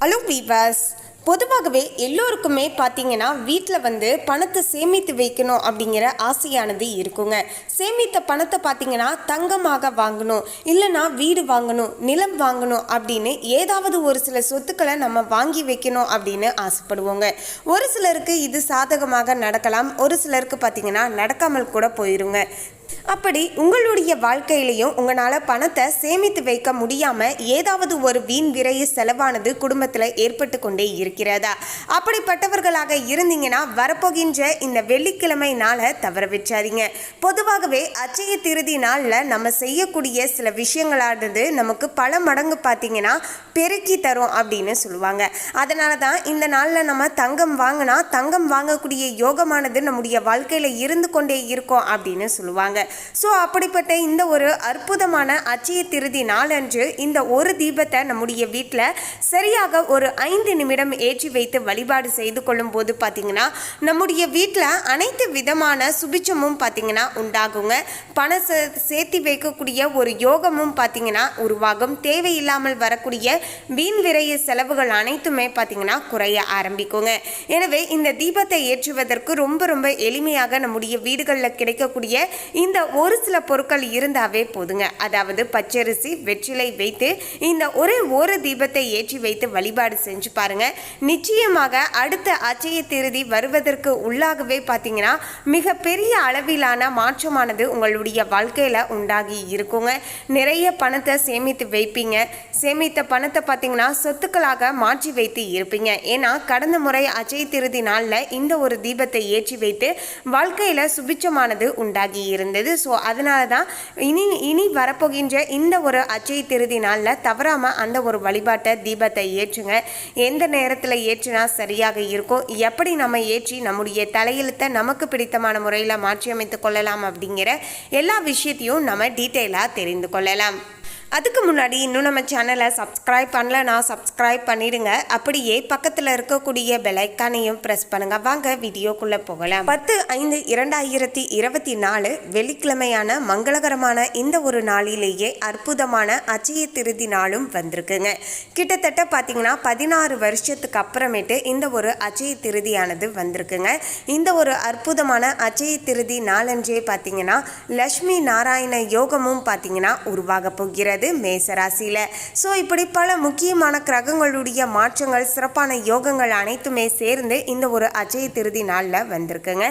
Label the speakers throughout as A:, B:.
A: Along with us, பொதுவாகவே எல்லோருக்குமே பார்த்தீங்கன்னா வீட்டில் வந்து பணத்தை சேமித்து வைக்கணும் அப்படிங்கிற ஆசையானது இருக்குங்க. சேமித்த பணத்தை பார்த்தீங்கன்னா தங்கமாக வாங்கணும் இல்லைன்னா வீடு வாங்கணும் நிலம் வாங்கணும் அப்படின்னு ஏதாவது ஒரு சில சொத்துக்களை நம்ம வாங்கி வைக்கணும் அப்படின்னு ஆசைப்படுவோங்க. ஒரு சிலருக்கு இது சாதகமாக நடக்கலாம் ஒரு சிலருக்கு பார்த்தீங்கன்னா நடக்காமல் கூட போயிருங்க. அப்படி உங்களுடைய வாழ்க்கையிலையும் உங்களால் பணத்தை சேமித்து வைக்க முடியாமல் ஏதாவது ஒரு வீண் விரைய செலவானது குடும்பத்தில் ஏற்பட்டு கொண்டே இருக்கிறதா? அப்படிப்பட்டவர்களாக இருந்தீங்கன்னா வரப்போகின்ற இந்த வெள்ளிக்கிழமை நாளை தவற வச்சாதீங்க பொதுவாகவே அச்சய திருதி நாளில் நம்ம செய்யக்கூடிய சில விஷயங்களானது நமக்கு பல மடங்கு பார்த்தீங்கன்னா பெருக்கி தரும் அப்படின்னு சொல்லுவாங்க. அதனால தான் இந்த நாளில் நம்ம தங்கம் வாங்கினா தங்கம் வாங்கக்கூடிய யோகமானது நம்முடைய வாழ்க்கையில் இருந்து கொண்டே இருக்கும் அப்படின்னு சொல்லுவாங்க. ஸோ அப்படிப்பட்ட இந்த ஒரு அற்புதமான அச்சய திருதி நாளன்று இந்த ஒரு தீபத்தை நம்முடைய வீட்டில் சரியாக ஒரு ஐந்து நிமிடம் ஏற்றி வைத்து வழிபாடு செய்து கொள்ளும் போது பார்த்தீங்கன்னா நம்முடைய வீட்டில் அனைத்து விதமான சுபிச்சமும் பார்த்தீங்கன்னா உண்டாகுங்க. பணம் சே- சேர்த்து வைக்கக்கூடிய ஒரு யோகமும் பார்த்தீங்கன்னா உருவாகும். தேவையில்லாமல் வரக்கூடிய வீண் விரைய செலவுகள் அனைத்துமே பார்த்தீங்கன்னா குறைய ஆரம்பிக்குங்க. எனவே இந்த தீபத்தை ஏற்றுவதற்கு ரொம்ப ரொம்ப எளிமையாக நம்முடைய வீடுகளில் கிடைக்கக்கூடிய இந்த ஒரு சில பொருட்கள் இருந்தாவே போதுங்க. அதாவது பச்சரிசி வெற்றிலை வைத்து இந்த ஒரே ஒரு தீபத்தை ஏற்றி வைத்து வழிபாடு செஞ்சு பாருங்க. நிச்சயமாக அடுத்த அச்சய திருதி வருவதற்கு உள்ளாகவே பார்த்தீங்கன்னா மிகப்பெரிய அளவிலான மாற்றமானது உங்களுடைய வாழ்க்கையில் உண்டாகி இருக்குங்க. நிறைய பணத்தை சேமித்து வைப்பீங்க. சேமித்த பணத்தை பார்த்தீங்கன்னா சொத்துக்களாக மாற்றி வைத்து இருப்பீங்க. ஏன்னா கடந்த முறை அச்சய திருதி நாளில் இந்த ஒரு தீபத்தை ஏற்றி வைத்து வாழ்க்கையில் சுபிச்சமானது உண்டாகி இருந்தது. ஸோ அதனால தான் இனி இனி வரப்போகின்ற இந்த ஒரு அச்சய திருதி நாளில் தவறாமல் அந்த ஒரு வழிபாட்டை தீபத்தை ஏற்றுங்க. எந்த நேரத்தில் ஏற்றினா சரியாக இருக்கும். எப்படி நம்ம ஏற்றி நம்முடைய தலையெழுத்தை நமக்கு பிடித்தமான முறையில் மாற்றியமைத்து கொள்ளலாம் அப்படிங்கிற எல்லா விஷயத்தையும் நம்ம டீட்டெயிலாக தெரிந்து கொள்ளலாம். அதுக்கு முன்னாடி இன்னும் நம்ம சேனலை சப்ஸ்கிரைப் பண்ணலனா சப்ஸ்கிரைப் பண்ணிடுங்க. அப்படியே பக்கத்தில் இருக்கக்கூடிய பெலைக்கானையும் ப்ரெஸ் பண்ணுங்க. வாங்க வீடியோக்குள்ளே போகலாம். பத்து ஐந்து இரண்டாயிரத்தி இருபத்தி நாலு வெள்ளிக்கிழமையான மங்களகரமான இந்த ஒரு நாளிலேயே அற்புதமான அச்சய திருதி நாளும் வந்திருக்குங்க. கிட்டத்தட்ட பார்த்தீங்கன்னா பதினாறு வருஷத்துக்கு அப்புறமேட்டு இந்த ஒரு அச்சய திருதியானது வந்திருக்குங்க. இந்த ஒரு அற்புதமான அச்சய திருதி நாளன்றே பார்த்தீங்கன்னா லக்ஷ்மி நாராயண யோகமும் பார்த்தீங்கன்னா உருவாக போகிறது. மேசராசியில். ஸோ இப்படி பல முக்கியமான கிரகங்களுடைய மாற்றங்கள் சிறப்பான யோகங்கள் அனைத்துமே சேர்ந்து இந்த ஒரு அஜய திருதி நாளில் வந்திருக்குங்க.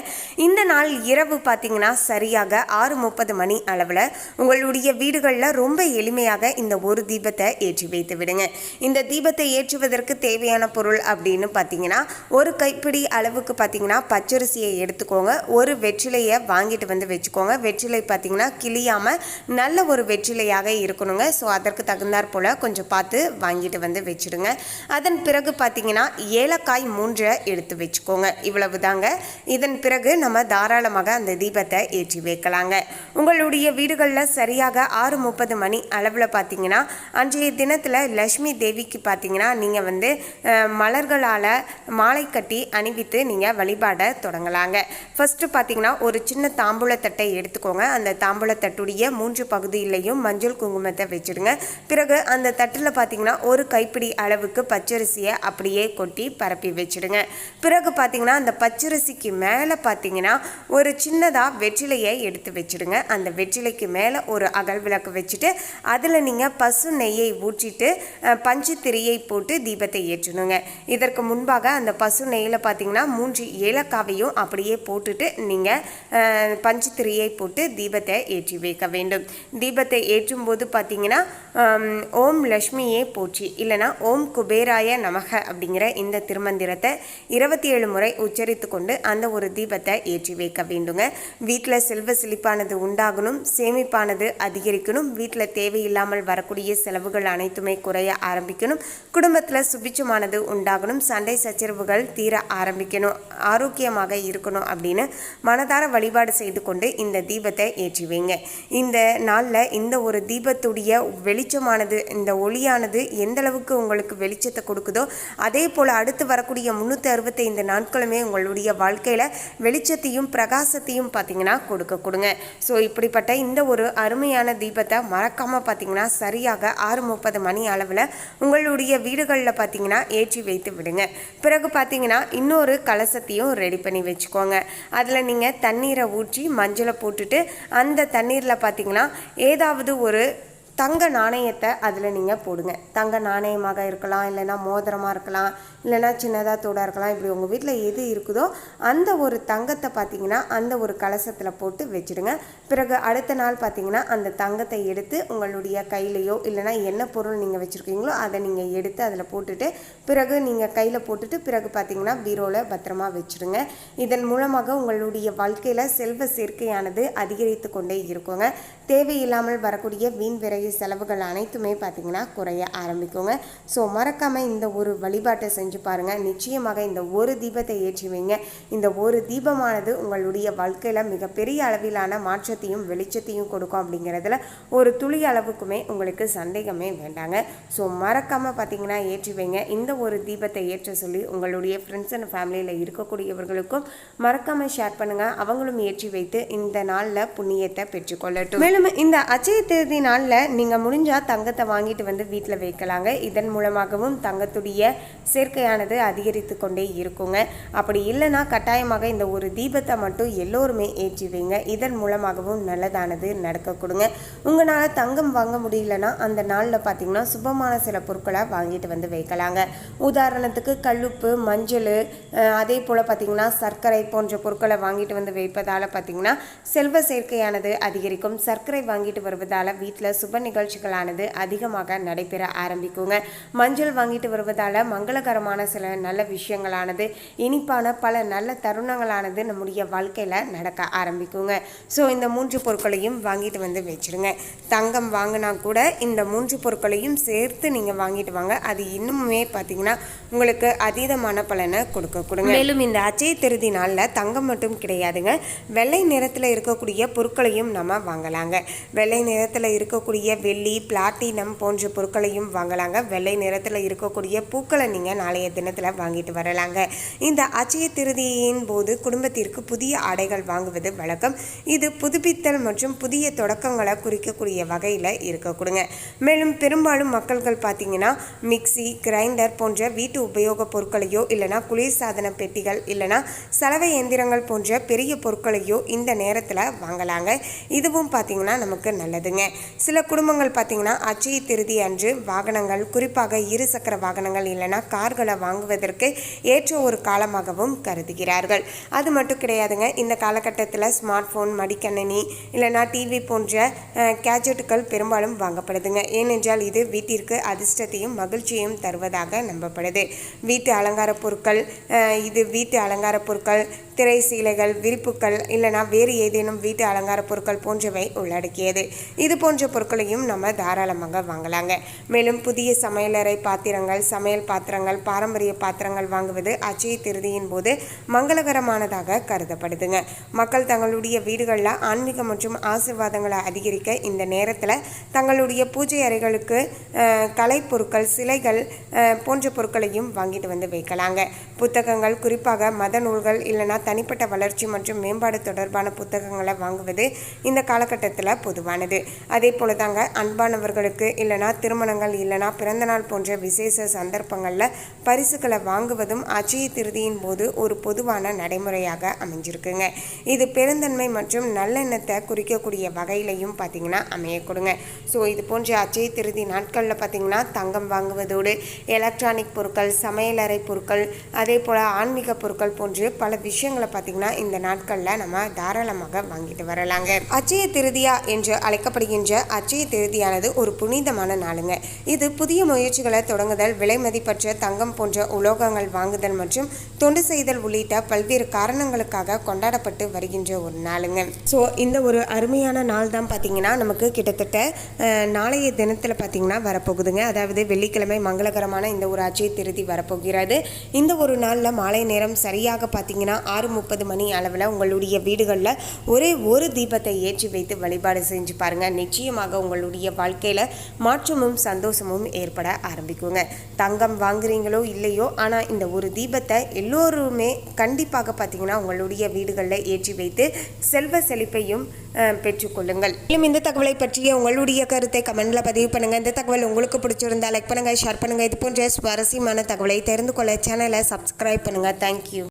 A: இந்த நாள் இரவு பார்த்தீங்கன்னா சரியாக ஆறு முப்பது மணி அளவில் உங்களுடைய வீடுகளில் ரொம்ப எளிமையாக இந்த ஒரு தீபத்தை ஏற்றி வைத்து விடுங்க. இந்த தீபத்தை ஏற்றுவதற்கு தேவையான பொருள் அப்படின்னு பார்த்தீங்கன்னா ஒரு கைப்பிடி அளவுக்கு பார்த்தீங்கன்னா பச்சரிசியை எடுத்துக்கோங்க. ஒரு வெற்றிலையை வாங்கிட்டு வந்து வச்சுக்கோங்க. வெற்றிலை பார்த்தீங்கன்னா கிளியாமல் நல்ல ஒரு வெற்றிலையாக இருக்கணுங்க. ஸோ அதற்கு தகுந்தாற் போல் கொஞ்சம் பார்த்து வாங்கிட்டு வந்து வச்சுடுங்க. அதன் பிறகு பார்த்தீங்கன்னா ஏலக்காய் மூன்றை எடுத்து வச்சுக்கோங்க. இவ்வளவு தாங்க இதன் பிறகு நம்ம தாராளமாக அந்த தீபத்தை ஏற்றி வைக்கலாங்க. உங்களுடைய வீடுகளில் சரியாக ஆறு முப்பது மணி அளவில் பார்த்தீங்கன்னா அன்றைய தினத்தில் லக்ஷ்மி தேவிக்கு பார்த்தீங்கன்னா நீங்கள் வந்து மலர்களால் மாலை கட்டி அணிவித்து நீங்கள் வழிபாட தொடங்கலாங்க. ஃபஸ்ட்டு பார்த்தீங்கன்னா ஒரு சின்ன தாம்பூலத்தட்டை எடுத்துக்கோங்க. அந்த தாம்பூலத்தட்டுடைய மூன்று பகுதியிலையும் மஞ்சள் குங்குமத்தை வச்சுடுங்க. பிறகு அந்த தட்டில் பார்த்தீங்கன்னா ஒரு கைப்பிடி அளவுக்கு பச்சரிசியை அப்படியே கொட்டி பரப்பி வச்சுடுங்க. பிறகு பார்த்தீங்கன்னா அந்த பச்சரிசிக்கு மேலே பார்த்தீங்கன்னா ஒரு சின்னதாக வெற்றிலையை எடுத்து வச்சுடுங்க. அந்த வெற்றிலைக்கு மேலே ஒரு அகல் விளக்கு வச்சுட்டு அதில் நீங்கள் பசு நெய்யை ஊற்றிட்டு பஞ்சு திரியை போட்டு தீபத்தை ஏற்றணுங்க. இதற்கு முன்பாக அந்த பசு நெய்யில் பார்த்தீங்கன்னா மூன்று ஏலக்காவையும் அப்படியே போட்டுட்டு நீங்கள் பஞ்சு திரியை போட்டு தீபத்தை ஏற்றி வைக்க வேண்டும். தீபத்தை ஏற்றும் போது பார்த்தீங்கன்னா பார்த்தீங்கன்னா ஓம் லக்ஷ்மியே போற்றி இல்லைனா ஓம் குபேராய நமக அப்படிங்கிற இந்த திருமந்திரத்தை இருபத்தி ஏழு முறை உச்சரித்து கொண்டு அந்த ஒரு தீபத்தை ஏற்றி வைக்க வேண்டுங்க. வீட்டில் செல்வ செழிப்பானது உண்டாகணும் சேமிப்பானது அதிகரிக்கணும் வீட்டில் தேவையில்லாமல் வரக்கூடிய செலவுகள் அனைத்துமே குறைய ஆரம்பிக்கணும் குடும்பத்தில் சுபிச்சமானது உண்டாகணும் சண்டை சச்சரவுகள் தீர ஆரம்பிக்கணும் ஆரோக்கியமாக இருக்கணும் அப்படின்னு மனதார வழிபாடு செய்து கொண்டு இந்த தீபத்தை ஏற்றி வைங்க. இந்த நாளில் இந்த ஒரு தீபத்துடைய வெளிச்சமானது இந்த ஒளியானது எந்த அளவுக்கு உங்களுக்கு வெளிச்சத்தை கொடுக்குதோ அதே போல் அடுத்து வரக்கூடிய முந்நூற்றி அறுபத்தைந்து நாட்களுமே உங்களுடைய வாழ்க்கையில் வெளிச்சத்தையும் பிரகாசத்தையும் பார்த்தீங்கன்னா கொடுக்க கொடுங்க. ஸோ இப்படிப்பட்ட இந்த ஒரு அருமையான தீபத்தை மறக்காமல் பார்த்தீங்கன்னா சரியாக ஆறு முப்பது மணி அளவில் உங்களுடைய வீடுகளில் பார்த்தீங்கன்னா ஏற்றி வைத்து விடுங்க. பிறகு பார்த்தீங்கன்னா இன்னொரு கலசத்தையும் ரெடி பண்ணி வச்சுக்கோங்க. அதில் நீங்கள் தண்ணீரை ஊற்றி மஞ்சளை போட்டுட்டு அந்த தண்ணீரில் பார்த்தீங்கன்னா ஏதாவது ஒரு தங்க நாணயத்தை அதில் நீங்கள் போடுங்க. தங்க நாணயமாக இருக்கலாம் இல்லைன்னா மோதிரமாக இருக்கலாம் இல்லைன்னா சின்னதாக தோடாக இருக்கலாம் இப்படி உங்கள் வீட்டில் எது இருக்குதோ அந்த ஒரு தங்கத்தை பார்த்தீங்கன்னா அந்த ஒரு கலசத்தில் போட்டு வச்சுடுங்க. பிறகு அடுத்த நாள் பார்த்தீங்கன்னா அந்த தங்கத்தை எடுத்து உங்களுடைய கையிலையோ இல்லைன்னா என்ன பொருள் நீங்கள் வச்சுருக்கீங்களோ அதை நீங்கள் எடுத்து அதில் போட்டுட்டு பிறகு நீங்கள் கையில் போட்டுட்டு பிறகு பார்த்தீங்கன்னா பீரோவில் பத்திரமா வச்சுடுங்க. இதன் மூலமாக உங்களுடைய வாழ்க்கையில் செல்வ சேர்க்கையானது அதிகரித்து கொண்டே இருக்குங்க. தேவையில்லாமல் வரக்கூடிய வீண் விரைவு செலவுகள் அனைத்துமே பார்த்தீங்கன்னா குறைய ஆரம்பிக்குங்க. ஸோ மறக்காமல் இந்த ஒரு வழிபாட்டை செஞ்சு பாருங்கள் நிச்சயமாக இந்த ஒரு தீபத்தை ஏற்றி வைங்க. இந்த ஒரு தீபமானது உங்களுடைய வாழ்க்கையில் மிகப்பெரிய அளவிலான மாற்றத்தையும் வெளிச்சத்தையும் கொடுக்கும் அப்படிங்கிறதுல ஒரு துளி அளவுக்குமே உங்களுக்கு சந்தேகமே வேண்டாங்க. ஸோ மறக்காமல் பார்த்தீங்கன்னா ஏற்றி வைங்க. இந்த ஒரு தீபத்தை ஏற்ற சொல்லி உங்களுடைய ஃப்ரெண்ட்ஸ் அண்ட் ஃபேமிலியில் இருக்கக்கூடியவர்களுக்கும் மறக்காமல் ஷேர் பண்ணுங்கள் அவங்களும் ஏற்றி வைத்து இந்த நாளில் புண்ணியத்தை பெற்றுக்கொள்ளட்டும். மேலும் இந்த அச்சய தேதி நாளில் நீங்கள் முடிஞ்சால் தங்கத்தை வாங்கிட்டு வந்து வீட்டில் வைக்கலாங்க. இதன் மூலமாகவும் தங்கத்துடைய சேர்க்கையானது அதிகரித்து கொண்டே இருக்குங்க. அப்படி இல்லைன்னா கட்டாயமாக இந்த ஒரு தீபத்தை மட்டும் எல்லோருமே ஏற்றி வைங்க. இதன் மூலமாகவும் நல்லதானது நடக்க கொடுங்க உங்களால் தங்கம் வாங்க முடியலன்னா அந்த நாளில் பார்த்தீங்கன்னா சுபமான சில பொருட்களை வாங்கிட்டு வந்து வைக்கலாங்க. உதாரணத்துக்கு கல்லுப்பு மஞ்சள் அதே போல் பார்த்தீங்கன்னா சர்க்கரை போன்ற பொருட்களை வாங்கிட்டு வந்து வைப்பதால் பார்த்தீங்கன்னா செல்வ சேர்க்கையானது அதிகரிக்கும். சர்க்கரை வாங்கிட்டு வருவதால் வீட்டில் சுப நிகழ்ச்சிகளானது அதிகமாக நடைபெற ஆரம்பிக்குங்க. மஞ்சள் வாங்கிட்டு வருவதால் மங்களகரமான சில நல்ல விஷயங்களானது இனிப்பான பல நல்ல தருணங்களானது நம்முடைய வாழ்க்கையில் நடக்க ஆரம்பிக்குங்க. ஸோ இந்த மூன்று பொருட்களையும் வாங்கிட்டு வந்து வச்சிருங்க. தங்கம் வாங்கினா கூட இந்த மூன்று பொருட்களையும் சேர்த்து நீங்கள் வாங்கிட்டு வாங்க. அது இன்னுமே பார்த்தீங்கன்னா உங்களுக்கு அதீதமான பலனை கொடுக்க கொடுங்க. மேலும் இந்த அச்சய திருதி நாளில் தங்கம் மட்டும் கிடையாதுங்க. வெள்ளை நிறத்தில் இருக்கக்கூடிய பொருட்களையும் நம்ம வாங்கலாங்க. வெள்ளை நிறத்தில் இருக்கக்கூடிய வெள்ளி பிளாட்டினம் போன்ற பொருட்களையும் வாங்கலாங்க. வெள்ளை நிறத்தில் இருக்கக்கூடிய பூக்களை நீங்கள் நாளைய தினத்தில் வாங்கிட்டு வரலாங்க. இந்த அச்சய திருதியின் போது குடும்பத்திற்கு புதிய ஆடைகள் வாங்குவது வழக்கம். இது புதுப்பித்தல் மற்றும் புதிய தொடக்கங்களை குறிக்கக்கூடிய வகையில் இருக்கக்கூடுங்க மேலும் பெரும்பாலும் மக்கள்கள் பார்த்தீங்கன்னா மிக்ஸி கிரைண்டர் போன்ற வீட்டு உபயோகப் பொருட்களையோ இல்லைனா குளிர்சாதன பெட்டிகள் இல்லைனா சலவை எந்திரங்கள் போன்ற பெரிய பொருட்களையோ இந்த நேரத்தில் வாங்கலாங்க. இதுவும் பார்த்தீங்கன்னா நமக்கு நல்லதுங்க. சில குடும்பங்கள் பார்த்தீங்கன்னா அச்சய திருதி அன்று வாகனங்கள் குறிப்பாக இருசக்கர வாகனங்கள் இல்லைனா கார்களை வாங்குவதற்கு ஏற்ற ஒரு காலமாகவும் கருதுகிறார்கள். அது மட்டும் கிடையாதுங்க இந்த காலகட்டத்தில் ஸ்மார்ட் ஃபோன் மடிக்கணினி இல்லைனா டிவி போன்ற கேஜெட்டுகள் பெரும்பாலும் வாங்கப்படுதுங்க. ஏனென்றால் இது வீட்டிற்கு அதிர்ஷ்டத்தையும் மகிழ்ச்சியையும் தருவதாக நம்பப்படுது. வீட்டு அலங்கார பொருட்கள் இது வீட்டு அலங்கார பொருட்கள் திரை சீலைகள் விரிப்புகள் இல்லைனா வேறு ஏதேனும் வீட்டு அலங்கார பொருட்கள் போன்றவை உள்ளடக்கியது. இது போன்ற பொருட்களையும் நம்ம தாராளமாக வாங்கலாங்க. மேலும் புதிய சமையலறை பாத்திரங்கள் சமையல் பாத்திரங்கள் பாரம்பரிய பாத்திரங்கள் வாங்குவது அச்சய திருதியின் போது மங்களகரமானதாக கருதப்படுதுங்க. மக்கள் தங்களுடைய வீடுகளில் ஆன்மீக மற்றும் ஆசீர்வாதங்களை அதிகரிக்க இந்த நேரத்தில் தங்களுடைய பூஜை அறைகளுக்கு கலைப்பொருட்கள் சிலைகள் போன்ற பொருட்களையும் வாங்கிட்டு வந்து வைக்கலாங்க. புத்தகங்கள் குறிப்பாக மத நூல்கள் இல்லைனா தனிப்பட்ட வளர்ச்சி மற்றும் மேம்பாடு தொடர்பான புத்தகங்களை வாங்குவது இந்த காலகட்டத்தில் பொதுவானது. அதே போல தாங்க அன்பானவர்களுக்கு இல்லைனா திருமணங்கள் இல்லைனா பிறந்தநாள் போன்ற விசேஷ சந்தர்ப்பங்களில் பரிசுகளை வாங்குவதும் அச்சய திருதியின் போது ஒரு பொதுவான நடைமுறையாக அமைஞ்சிருக்குங்க. இது பெருந்தன்மை மற்றும் நல்லெண்ணத்தை குறிக்கக்கூடிய வகையிலையும் பார்த்தீங்கன்னா அமையக்கூடுங்க. ஸோ இது போன்ற அச்சய திருதி நாட்களில் பார்த்தீங்கன்னா தங்கம் வாங்குவதோடு எலக்ட்ரானிக் பொருட்கள் சமையலறை பொருட்கள் அதே போல் ஆன்மீக பொருட்கள் போன்று பல விஷயங்கள் பார்த்தீங்கன்னா இந்த நாட்களில் நம்ம தாராளமாக வாங்கிட்டு வரலாங்க. அச்சய திருதியா என்று அழைக்கப்படுகின்ற அச்சய திருதியானது ஒரு புனிதமான நாளுங்க. இது புதிய முயற்சிகளை தொடங்குதல் விலை மதிப்பற்ற தங்கம் போன்ற உலோகங்கள் வாங்குதல் மற்றும் தொண்டு செய்தல் உள்ளிட்ட பல்வேறு காரணங்களுக்காக கொண்டாடப்பட்டு வருகின்ற ஒரு நாளுங்க. ஸோ இந்த ஒரு அருமையான நாள் தான் பார்த்தீங்கன்னா நமக்கு கிட்டத்தட்ட நாளைய தினத்தில் பார்த்தீங்கன்னா வரப்போகுதுங்க. அதாவது வெள்ளிக்கிழமை மங்களகரமான இந்த ஒரு அச்சய திருதி வரப்போகிறது. இந்த ஒரு நாளில் மாலை நேரம் சரியாக பார்த்தீங்கன்னா ஆறு ஆறு முப்பது மணி அளவில் உங்களுடைய வீடுகளில் ஒரே ஒரு தீபத்தை ஏற்றி வைத்து வழிபாடு செஞ்சு பாருங்கள் நிச்சயமாக உங்களுடைய வாழ்க்கையில் மாற்றமும் சந்தோஷமும் ஏற்பட ஆரம்பிக்குங்க. தங்கம் வாங்குறீங்களோ இல்லையோ ஆனால் இந்த ஒரு தீபத்தை எல்லோருமே கண்டிப்பாக பார்த்தீங்கன்னா உங்களுடைய வீடுகளில் ஏற்றி வைத்து செல்வ செழிப்பையும் பெற்றுக்கொள்ளுங்கள் மேலும் இந்த தகவலை பற்றிய உங்களுடைய கருத்தை கமெண்ட்ல பதிவு பண்ணுங்க. இந்த தகவல் உங்களுக்கு பிடிச்சிருந்தா லைக் பண்ணுங்க ஷேர் பண்ணுங்க. இது போன்ற சுவாரஸ்யமான தகவலை தெரிந்து கொள்ள சேனலை சப்ஸ்கிரைப் பண்ணுங்க. தேங்க்யூ